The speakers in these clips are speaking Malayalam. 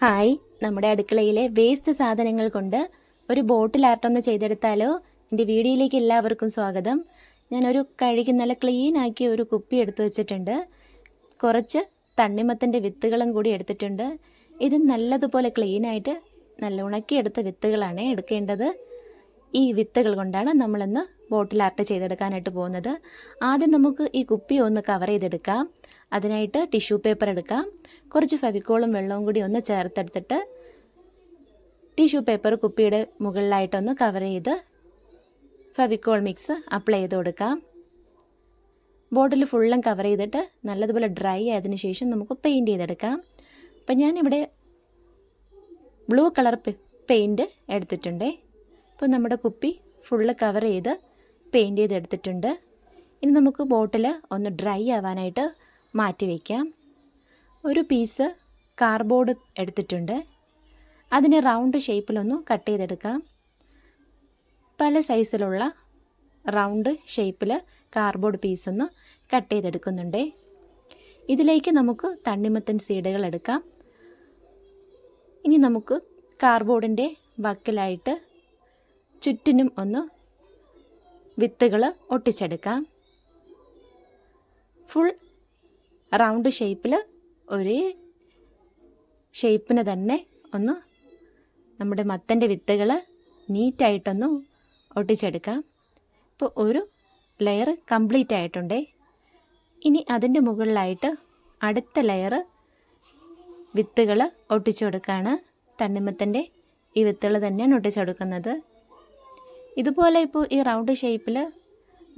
ഹായ്. നമ്മുടെ അടുക്കളയിലെ വേസ്റ്റ് സാധനങ്ങൾ കൊണ്ട് ഒരു ബോട്ടിൽ ആർട്ടൊന്ന് ചെയ്തെടുത്താലോ? എന്റെ വീഡിയോയിലേക്ക് എല്ലാവർക്കും സ്വാഗതം. ഞാനൊരു കഴുകി നല്ല ക്ലീൻ ആക്കി ഒരു കുപ്പി എടുത്തു വെച്ചിട്ടുണ്ട്. കുറച്ച് തണ്ണിമത്തന്റെ വിത്തുകളും കൂടി എടുത്തിട്ടുണ്ട്. ഇത് നല്ലതുപോലെ ക്ലീനായിട്ട് നല്ല ഉണക്കി എടുത്ത വിത്തുകളാണ് എടുക്കേണ്ടത്. ഈ വിത്തുകൾ കൊണ്ടാണ് നമ്മളിന്ന് ബോട്ടിൽ ആർട്ട് ചെയ്തെടുക്കാനായിട്ട് പോകുന്നത്. ആദ്യം നമുക്ക് ഈ കുപ്പി ഒന്ന് കവർ ചെയ്തെടുക്കാം. അതിനായിട്ട് ടിഷ്യൂ പേപ്പർ എടുക്കാം. കുറച്ച് ഫെവിക്കോളും വെള്ളവും കൂടി ഒന്ന് ചേർത്തെടുത്തിട്ട് ടിഷ്യൂ പേപ്പർ കുപ്പിയുടെ മുകളിലായിട്ടൊന്ന് കവർ ചെയ്ത് ഫെവിക്കോൾ മിക്സ് അപ്ലൈ ചെയ്ത് കൊടുക്കാം. ബോട്ടിൽ ഫുള്ളും കവർ ചെയ്തിട്ട് നല്ലതുപോലെ ഡ്രൈ ആയതിന് ശേഷം നമുക്ക് പെയിന്റ് ചെയ്തെടുക്കാം. അപ്പം ഞാനിവിടെ ബ്ലൂ കളർ പെയിന്റ് എടുത്തിട്ടുണ്ടേ. അപ്പോൾ നമ്മുടെ കുപ്പി ഫുള്ള് കവർ ചെയ്ത് പെയിന്റ് ചെയ്തെടുത്തിട്ടുണ്ട്. ഇനി നമുക്ക് ബോട്ടിൽ ഒന്ന് ഡ്രൈ ആവാനായിട്ട് മാറ്റി വയ്ക്കാം ഒരു പീസ് കാർഡ്ബോർഡ് എടുത്തിട്ടുണ്ട്. അതിനെ റൗണ്ട് ഷേപ്പിലൊന്ന് കട്ട് ചെയ്തെടുക്കാം. പല സൈസിലുള്ള റൗണ്ട് ഷേപ്പിൽ കാർഡ്ബോർഡ് പീസൊന്ന് കട്ട് ചെയ്തെടുക്കുന്നുണ്ട്. ഇതിലേക്ക് നമുക്ക് തണ്ണിമത്തൻ സീഡുകൾ എടുക്കാം. ഇനി നമുക്ക് കാർഡ്ബോർഡിന്റെ വക്കിലായിട്ട് ചുറ്റിനും ഒന്ന് വിത്തുകൾ ഒട്ടിച്ചെടുക്കാം. ഫുൾ റൗണ്ട് ഷേപ്പിൽ ഒരേ ഷേപ്പിന് തന്നെ ഒന്ന് നമ്മുടെ മത്തന്റെ വിത്തുകൾ നീറ്റായിട്ടൊന്ന് ഒട്ടിച്ചെടുക്കാം. ഇപ്പോൾ ഒരു ലെയർ കംപ്ലീറ്റ് ആയിട്ടുണ്ടേ. ഇനി അതിന്റെ മുകളിലായിട്ട് അടുത്ത ലെയർ വിത്തുകൾ ഒട്ടിച്ചു കൊടുക്കുകയാണ് തണ്ണിമത്തന്റെ ഈ വിത്തുകൾ തന്നെയാണ് ഒട്ടിച്ചു കൊടുക്കുന്നത് ഇതുപോലെ ഇപ്പോൾ ഈ റൗണ്ട് ഷേപ്പിൽ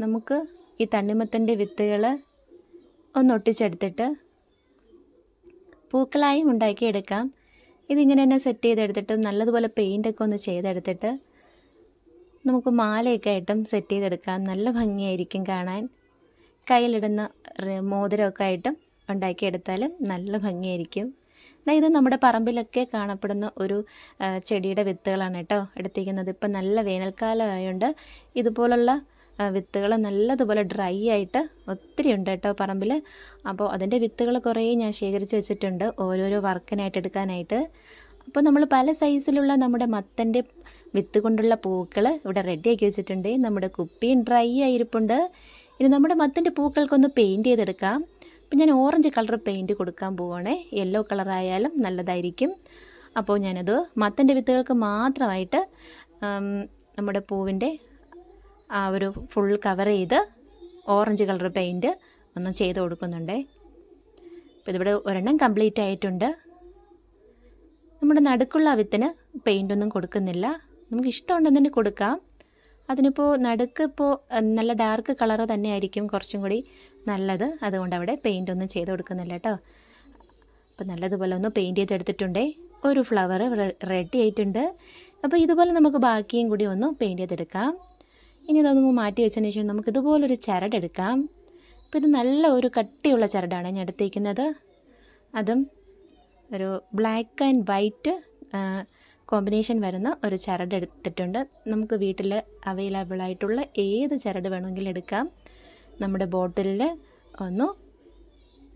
നമുക്ക് ഈ തണ്ണിമത്തന്റെ വിത്തുകൾ ഒന്ന് ഒട്ടിച്ചെടുത്തിട്ട് പൂക്കളായും ഉണ്ടാക്കിയെടുക്കാം. ഇതിങ്ങനെ തന്നെ സെറ്റ് ചെയ്തെടുത്തിട്ട് നല്ലതുപോലെ പെയിന്റൊക്കെ ഒന്ന് ചെയ്തെടുത്തിട്ട് നമുക്ക് മാലയൊക്കെ ആയിട്ടും സെറ്റ് ചെയ്തെടുക്കാം. നല്ല ഭംഗിയായിരിക്കും കാണാൻ. കയ്യിലിടുന്ന മോതിരമൊക്കെ ആയിട്ടും ഉണ്ടാക്കിയെടുത്താലും നല്ല ഭംഗിയായിരിക്കും. ഇത് നമ്മുടെ പറമ്പിലൊക്കെ കാണപ്പെടുന്ന ഒരു ചെടിയുടെ വിത്തുകളാണ് കേട്ടോ എടുത്തിരിക്കുന്നത്. ഇപ്പം നല്ല വേനൽക്കാലമായതുകൊണ്ട് ഇതുപോലുള്ള വിത്തുകൾ നല്ലതുപോലെ ഡ്രൈ ആയിട്ട് ഒത്തിരി ഉണ്ട് കേട്ടോ പറമ്പിൽ അപ്പോൾ അതിന്റെ വിത്തുകൾ കുറേ ഞാൻ ശേഖരിച്ച് വെച്ചിട്ടുണ്ട് ഓരോരോ വർക്കിനായിട്ട് എടുക്കാനായിട്ട്. അപ്പോൾ നമ്മൾ പല സൈസിലുള്ള നമ്മുടെ മത്തന്റെ വിത്ത് കൊണ്ടുള്ള പൂക്കൾ ഇവിടെ റെഡി റെഡിയാക്കി വെച്ചിട്ടുണ്ട്. നമ്മുടെ കുപ്പിയും ഡ്രൈ ആയിരിപ്പുണ്ട്. ഇനി നമ്മുടെ മത്തന്റെ പൂക്കൾക്കൊന്ന് പെയിന്റ് ചെയ്തെടുക്കാം. അപ്പം ഞാൻ ഓറഞ്ച് കളർ പെയിന്റ് കൊടുക്കാൻ പോവുകയാണേ യെല്ലോ കളറായാലും നല്ലതായിരിക്കും. അപ്പോൾ ഞാനത് മത്തന്റെ വിത്തുകൾക്ക് മാത്രമായിട്ട് നമ്മുടെ പൂവിന്റെ ആ ഒരു ഫുൾ കവർ ചെയ്ത് ഓറഞ്ച് കളർ പെയിന്റ് ഒന്ന് ചെയ്ത് കൊടുക്കുന്നുണ്ടേ. അപ്പോൾ ഇതിവിടെ ഒരെണ്ണം കംപ്ലീറ്റ് ആയിട്ടുണ്ട്. നമ്മുടെ നടുക്കുള്ള വിത്തിന് പെയിന്റ് ഒന്നും കൊടുക്കുന്നില്ല. നമുക്ക് ഇഷ്ടമുണ്ടെന്ന് കൊടുക്കാം. അതിനിപ്പോൾ നടുക്ക് ഇപ്പോൾ നല്ല ഡാർക്ക് കളർ തന്നെ ആയിരിക്കും കുറച്ചും കൂടി നല്ലത്. അതുകൊണ്ട് അവിടെ പെയിന്റ് ഒന്നും ചെയ്ത് കൊടുക്കുന്നില്ല കേട്ടോ. അപ്പോൾ നല്ലതുപോലെ ഒന്ന് പെയിന്റ് ചെയ്തെടുത്തിട്ടുണ്ടേ ഒരു ഫ്ലവർ റെഡി ആയിട്ടുണ്ട്. അപ്പോൾ ഇതുപോലെ നമുക്ക് ബാക്കിയും കൂടി ഒന്ന് പെയിന്റ് ചെയ്തെടുക്കാം ഇനി ഇതൊന്ന് മാറ്റി വെച്ചതിന് ശേഷം നമുക്ക് ഇതുപോലൊരു ചരടെടുക്കാം അപ്പോൾ ഇത് നല്ല ഒരു കട്ടിയുള്ള ചരടാണ് ഞാൻ എടുത്തേക്കുന്നത്. അതും ഒരു ബ്ലാക്ക് ആൻഡ് വൈറ്റ് കോമ്പിനേഷൻ വരുന്ന ഒരു ചരട് എടുത്തിട്ടുണ്ട്. നമുക്ക് വീട്ടിൽ അവൈലബിൾ ആയിട്ടുള്ള ഏത് ചരട് വേണമെങ്കിലും എടുക്കാം. നമ്മുടെ ബോട്ടിലിൽ ഒന്ന്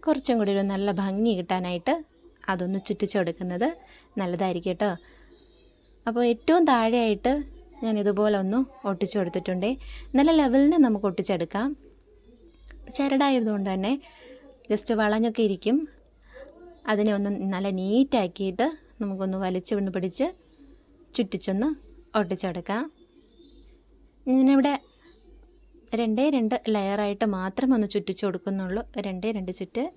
കുറച്ചും കൂടി ഒരു നല്ല ഭംഗി കിട്ടാനായിട്ട് അതൊന്ന് ചുറ്റിച്ചു കൊടുക്കുന്നത് നല്ലതായിരിക്കും കേട്ടോ. അപ്പോൾ ഏറ്റവും താഴെയായിട്ട് ഞാൻ ഇതുപോലെ ഒന്ന് ഒട്ടിച്ചു കൊടുത്തിട്ടുണ്ട് നല്ല ലെവലിന് നമുക്ക് ഒട്ടിച്ചെടുക്കാം. ചരടായതുകൊണ്ട് തന്നെ ജസ്റ്റ് വളഞ്ഞൊക്കെ ഇരിക്കും. അതിനെ ഒന്ന് നല്ല നീറ്റാക്കിയിട്ട് നമുക്കൊന്ന് വലിച്ചു വിണ്ണു പിടിച്ച് ചുറ്റിച്ചൊന്ന് ഒട്ടിച്ചെടുക്കാം. ഞാനിവിടെ രണ്ടേ രണ്ട് ലെയറായിട്ട് മാത്രം ഒന്ന് ചുറ്റിച്ചു കൊടുക്കുന്നുള്ളൂ. രണ്ടേ രണ്ട് ചുറ്റ്.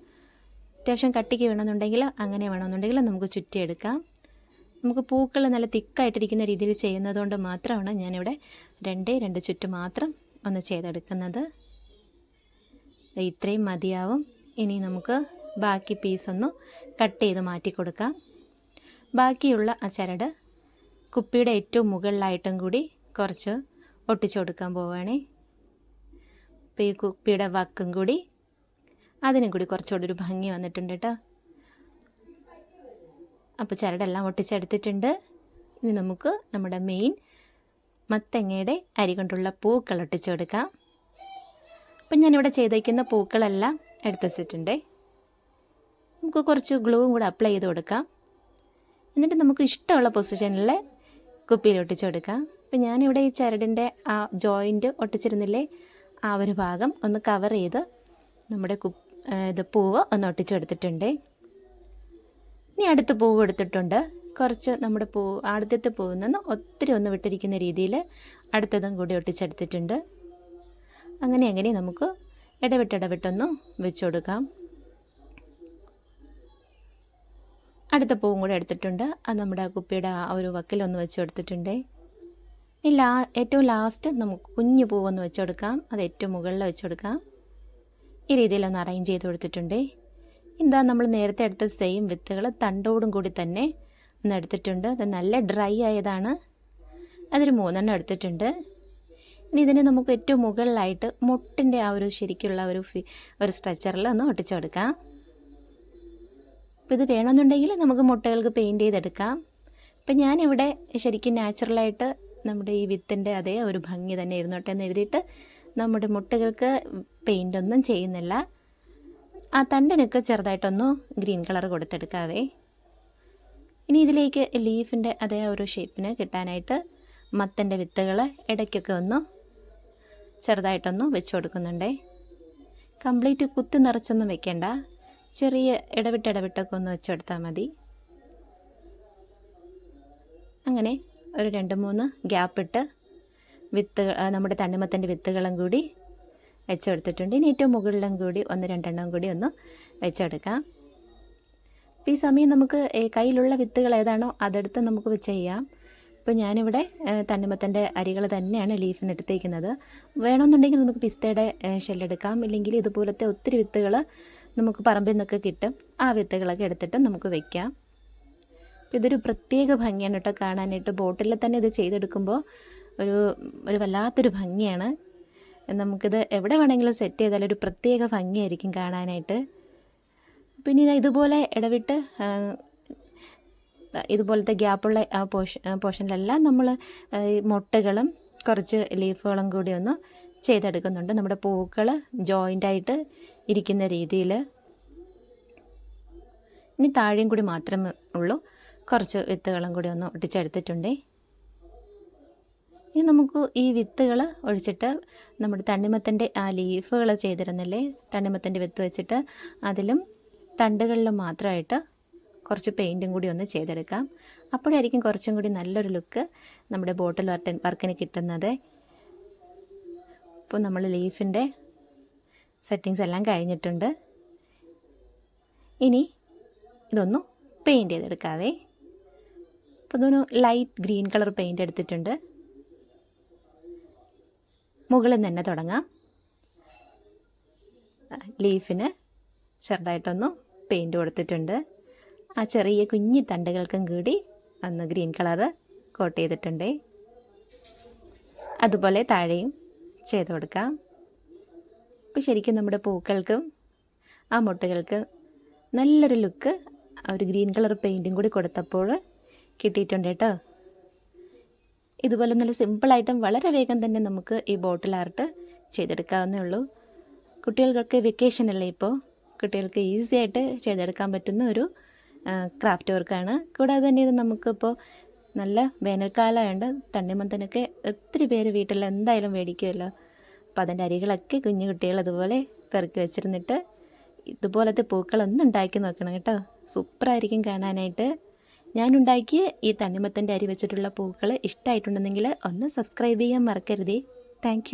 അത്യാവശ്യം കട്ടിക്ക് വേണമെന്നുണ്ടെങ്കിൽ അങ്ങനെ വേണമെന്നുണ്ടെങ്കിൽ നമുക്ക് ചുറ്റിയെടുക്കാം. നമുക്ക് പൂക്കൾ നല്ല തിക്കായിട്ടിരിക്കുന്ന രീതിയിൽ ചെയ്യുന്നതുകൊണ്ട് മാത്രമാണ് ഞാനിവിടെ രണ്ടേ രണ്ട് ചുറ്റ് മാത്രം ഒന്ന് ചെയ്തെടുക്കുന്നത്. ഇത്രയും മതിയാവും. ഇനി നമുക്ക് ബാക്കി പീസൊന്ന് കട്ട് ചെയ്ത് മാറ്റി കൊടുക്കാം. ബാക്കിയുള്ള ആ ചരട് കുപ്പിയുടെ ഏറ്റവും മുകളിലായിട്ടും കൂടി കുറച്ച് ഒട്ടിച്ചു കൊടുക്കാൻ പോവുകയാണേ. അപ്പോൾ ഈ കുപ്പിയുടെ വക്കും കൂടി അതിനും കൂടി കുറച്ചുകൂടി ഒരു ഭംഗി വന്നിട്ടുണ്ട് കേട്ടോ. അപ്പോൾ ചരടെല്ലാം ഒട്ടിച്ചെടുത്തിട്ടുണ്ട്. ഇനി നമുക്ക് നമ്മുടെ മെയിൻ മത്തങ്ങയുടെ അരി കൊണ്ടുള്ള പൂക്കൾ ഒട്ടിച്ചു കൊടുക്കാം. അപ്പം ഞാനിവിടെ ചെയ്തേക്കുന്ന പൂക്കളെല്ലാം എടുത്തു വെച്ചിട്ടുണ്ട് നമുക്ക് കുറച്ച് ഗ്ലൂവും കൂടെ അപ്ലൈ ചെയ്ത് കൊടുക്കാം. എന്നിട്ട് നമുക്ക് ഇഷ്ടമുള്ള പൊസിഷനിൽ കുപ്പിയിൽ ഒട്ടിച്ചു കൊടുക്കാം. അപ്പം ഞാനിവിടെ ഈ ചരടിന്റെ ആ ജോയിന്റ് ഒട്ടിച്ചിരുന്നില്ലേ ആ ഒരു ഭാഗം ഒന്ന് കവർ ചെയ്ത് നമ്മുടെ കു ഇത് പൂവ് ഒന്ന് ഒട്ടിച്ചു കൊടുത്തിട്ടുണ്ട്. ഇനി അടുത്ത പൂവ് എടുത്തിട്ടുണ്ട്. കുറച്ച് നമ്മുടെ പൂ ആദ്യത്തെ പൂവിൽ നിന്ന് ഒത്തിരി ഒന്ന് വിട്ടിരിക്കുന്ന രീതിയിൽ അടുത്തതും കൂടി ഒട്ടിച്ചെടുത്തിട്ടുണ്ട്. അങ്ങനെ അങ്ങനെ നമുക്ക് ഇടവിട്ടിടവിട്ടൊന്ന് വെച്ചു കൊടുക്കാം. അടുത്ത പൂവും കൂടെ എടുത്തിട്ടുണ്ട്. അത് നമ്മുടെ കുപ്പിയുടെ ആ ഒരു വക്കിലൊന്ന് വെച്ച് കൊടുത്തിട്ടുണ്ട്. ഇനി ലാ ഏറ്റവും ലാസ്റ്റ് നമുക്ക് കുഞ്ഞു പൂവൊന്ന് വെച്ച് കൊടുക്കാം. അത് ഏറ്റവും മുകളിൽ വെച്ച് കൊടുക്കാം. ഈ രീതിയിലൊന്ന് അറേഞ്ച് ചെയ്ത് കൊടുത്തിട്ടുണ്ട്. എന്താ നമ്മൾ നേരത്തെ എടുത്ത സെയിം വിത്തുകൾ തണ്ടോടും കൂടി തന്നെ ഒന്ന് എടുത്തിട്ടുണ്ട്. അത് നല്ല ഡ്രൈ ആയതാണ്. അതൊരു മൂന്നെണ്ണം എടുത്തിട്ടുണ്ട്. ഇനി ഇതിനെ നമുക്ക് ഏറ്റവും മുകളിലായിട്ട് മുട്ടിന്റെ ആ ഒരു ശരിക്കുള്ള ഒരു ഫി ഒരു സ്ട്രെച്ചറിൽ ഒന്ന് ഒട്ടിച്ചു കൊടുക്കാം. അപ്പോൾ ഇത് വേണമെന്നുണ്ടെങ്കിൽ നമുക്ക് മുട്ടകൾക്ക് പെയിന്റ് ചെയ്തെടുക്കാം. ഇപ്പം ഞാനിവിടെ ശരിക്കും നാച്ചുറലായിട്ട് നമ്മുടെ ഈ വിത്തിന്റെ അതേ ഒരു ഭംഗി തന്നെ ഇരുന്നോട്ടെ എന്ന് എഴുതിയിട്ട് നമ്മുടെ മുട്ടകൾക്ക് പെയിന്റ് ഒന്നും ചെയ്യുന്നില്ല. ആ തണ്ടിനൊക്കെ ചെറുതായിട്ടൊന്ന് ഗ്രീൻ കളർ കൊടുത്തെടുക്കാവേ. ഇനി ഇതിലേക്ക് ലീഫിന്റെ അതേ ഒരു ഷേപ്പിന് കിട്ടാനായിട്ട് മത്തന്റെ വിത്തുകൾ ഇടയ്ക്കൊക്കെ ഒന്ന് ചെറുതായിട്ടൊന്ന് വെച്ച് കൊടുക്കുന്നുണ്ടേ. കംപ്ലീറ്റ് കുത്തി നിറച്ചൊന്നും വെക്കേണ്ട. ചെറിയ ഇടവിട്ട് ഇടവിട്ടൊക്കെ ഒന്ന് വെച്ചെടുത്താൽ മതി. അങ്ങനെ ഒരു രണ്ട് മൂന്ന് ഗ്യാപ്പിട്ട് വിത്തുകൾ നമ്മുടെ തണ്ണിമത്തന്റെ വിത്തുകളും കൂടി വെച്ചെടുത്തിട്ടുണ്ട്. ഇനി ഏറ്റവും മുകളിലും കൂടി ഒന്ന് രണ്ടെണ്ണം കൂടി ഒന്ന് വെച്ചെടുക്കാം. അപ്പോൾ ഈ സമയം നമുക്ക് കയ്യിലുള്ള വിത്തുകൾ ഏതാണോ അതെടുത്ത് നമുക്ക് ചെയ്യാം. ഇപ്പോൾ ഞാനിവിടെ തണ്ണിമത്തന്റെ അരികൾ തന്നെയാണ് ലീഫിന് എടുത്തേക്കുന്നത്. വേണമെന്നുണ്ടെങ്കിൽ നമുക്ക് പിസ്തയുടെ ഷെല്ലെടുക്കാം ഇല്ലെങ്കിൽ ഇതുപോലത്തെ ഒത്തിരി വിത്തുകൾ നമുക്ക് പറമ്പിൽ നിന്നൊക്കെ കിട്ടും. ആ വിത്തുകളൊക്കെ എടുത്തിട്ട് നമുക്ക് വെക്കാം. ഇതൊരു പ്രത്യേക ഭംഗിയാണ് കേട്ടോ കാണാനായിട്ട്. ബോട്ടിൽ തന്നെ ഇത് ചെയ്തെടുക്കുമ്പോൾ ഒരു ഒരു വല്ലാത്തൊരു ഭംഗിയാണ്. നമുക്കിത് എവിടെ വേണമെങ്കിലും സെറ്റ് ചെയ്താൽ ഒരു പ്രത്യേക ഭംഗിയായിരിക്കും കാണാനായിട്ട്. പിന്നെ ഞാൻ ഇതുപോലെ ഇടവിട്ട് ഇതുപോലത്തെ ഗ്യാപ്പുള്ള ആ പോഷൻ പോർഷനിലെല്ലാം നമ്മൾ മുട്ടകളും കുറച്ച് ലീഫുകളും കൂടി ഒന്ന് ചെയ്തെടുക്കുന്നുണ്ട്. നമ്മുടെ പൂക്കൾ ജോയിന്റായിട്ട് ഇരിക്കുന്ന രീതിയിൽ ഇനി താഴെയും കൂടി മാത്രമേ ഉള്ളൂ. കുറച്ച് വിത്തുകളും കൂടി ഒന്ന് ഒട്ടിച്ചെടുത്തിട്ടുണ്ടേ. ഇനി നമുക്ക് ഈ വിത്തുകൾ ഒഴിച്ചിട്ട് നമ്മുടെ തണ്ണിമത്തന്റെ ആ ലീഫുകൾ ചെയ്തിരുന്നില്ലേ? തണ്ണിമത്തന്റെ വിത്ത് വെച്ചിട്ട് അതിലും തണ്ടുകളിലും മാത്രമായിട്ട് കുറച്ച് പെയിന്റും കൂടി ഒന്ന് ചെയ്തെടുക്കാം. അപ്പോഴായിരിക്കും കുറച്ചും കൂടി നല്ലൊരു ലുക്ക് നമ്മുടെ ബോട്ടിൽ വർട്ടൻ വർക്കിന് കിട്ടുന്നത്. ഇപ്പോൾ നമ്മൾ ലീഫിന്റെ സെറ്റിങ്സ് എല്ലാം കഴിഞ്ഞിട്ടുണ്ട്. ഇനി ഇതൊന്ന് പെയിന്റ് ചെയ്തെടുക്കാവേ. അപ്പോൾ ഇതൊന്ന് ലൈറ്റ് ഗ്രീൻ കളർ പെയിന്റ് എടുത്തിട്ടുണ്ട്. മുകളിൽ തന്നെ തുടങ്ങാം. ലീഫിന് ചെറുതായിട്ടൊന്ന് പെയിന്റ് കൊടുത്തിട്ടുണ്ട്. ആ ചെറിയ കുഞ്ഞി തണ്ടുകൾക്കും കൂടി ഒന്ന് ഗ്രീൻ കളറ് കോട്ട് ചെയ്തിട്ടുണ്ട്. അതുപോലെ താഴെയും ചെയ്ത് കൊടുക്കാം. അപ്പോൾ ശരിക്കും നമ്മുടെ പൂക്കൾക്കും ആ മുട്ടകൾക്കും നല്ലൊരു ലുക്ക് ഒരു ഗ്രീൻ കളർ പെയിന്റും കൂടി കൊടുത്തപ്പോൾ കിട്ടിയിട്ടുണ്ട് കേട്ടോ. ഇതുപോലെ നല്ല സിമ്പിളായിട്ടും വളരെ വേഗം തന്നെ നമുക്ക് ഈ ബോട്ടിൽ ആർട്ട് ചെയ്തെടുക്കാവുന്നേ ഉള്ളൂ. കുട്ടികൾക്കൊക്കെ വെക്കേഷൻ അല്ലേ ഇപ്പോൾ കുട്ടികൾക്ക് ഈസി ആയിട്ട് ചെയ്തെടുക്കാൻ പറ്റുന്ന ഒരു ക്രാഫ്റ്റ് വർക്കാണ് കൂടാതെ തന്നെ ഇത് നമുക്കിപ്പോൾ നല്ല വേനൽക്കാലമായതുകൊണ്ട് തണ്ണിമത്തനൊക്കെ ഒത്തിരി പേര് വീട്ടിൽ എന്തായാലും മേടിക്കുമല്ലോ അപ്പോൾ അതിന്റെ അരികളൊക്കെ കുഞ്ഞു കുട്ടികൾ അതുപോലെ പെറുക്കി വെച്ചിരുന്നിട്ട് ഇതുപോലത്തെ പൂക്കളൊന്നും ഉണ്ടാക്കി നോക്കണം കേട്ടോ. സൂപ്പറായിരിക്കും കാണാനായിട്ട്. ഞാനുണ്ടാക്കിയ ഈ തണ്ണിമത്തന്റെ അരി വെച്ചിട്ടുള്ള പൂക്കൾ ഇഷ്ടമായിട്ടുണ്ടെങ്കിൽ ഒന്ന് സബ്സ്ക്രൈബ് ചെയ്യാൻ മറക്കരുതേ. താങ്ക്